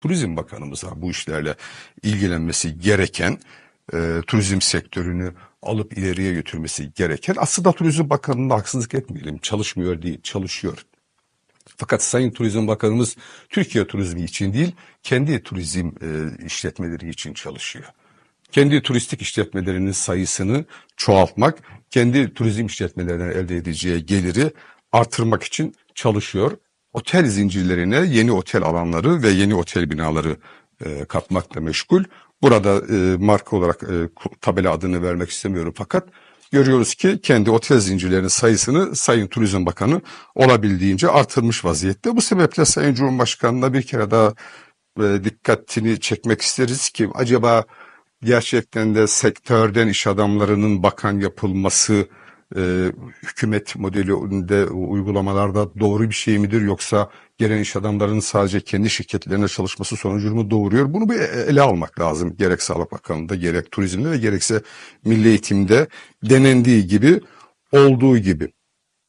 Turizm Bakanımıza bu işlerle ilgilenmesi gereken, e, turizm sektörünü alıp ileriye götürmesi gereken, aslında Turizm Bakanı'na haksızlık etmeyelim, çalışmıyor değil, çalışıyor. Fakat Sayın Turizm Bakanımız Türkiye turizmi için değil, kendi turizm e, işletmeleri için çalışıyor. Kendi turistik işletmelerinin sayısını çoğaltmak, kendi turizm işletmelerinden elde edeceği geliri artırmak için çalışıyor. Otel zincirlerine yeni otel alanları ve yeni otel binaları e, katmakla meşgul. Burada e, marka olarak e, tabela adını vermek istemiyorum fakat görüyoruz ki kendi otel zincirlerinin sayısını Sayın Turizm Bakanı olabildiğince artırmış vaziyette. Bu sebeple Sayın Cumhurbaşkanı'na bir kere daha e, dikkatini çekmek isteriz ki acaba gerçekten de sektörden iş adamlarının bakan yapılması e, hükümet modelinde uygulamalarda doğru bir şey midir yoksa gelen iş adamlarının sadece kendi şirketlerine çalışması sonucunu mu doğuruyor? Bunu bir ele almak lazım. Gerek Sağlık Bakanlığı'nda gerek turizmde ve gerekse milli eğitimde denendiği gibi olduğu gibi.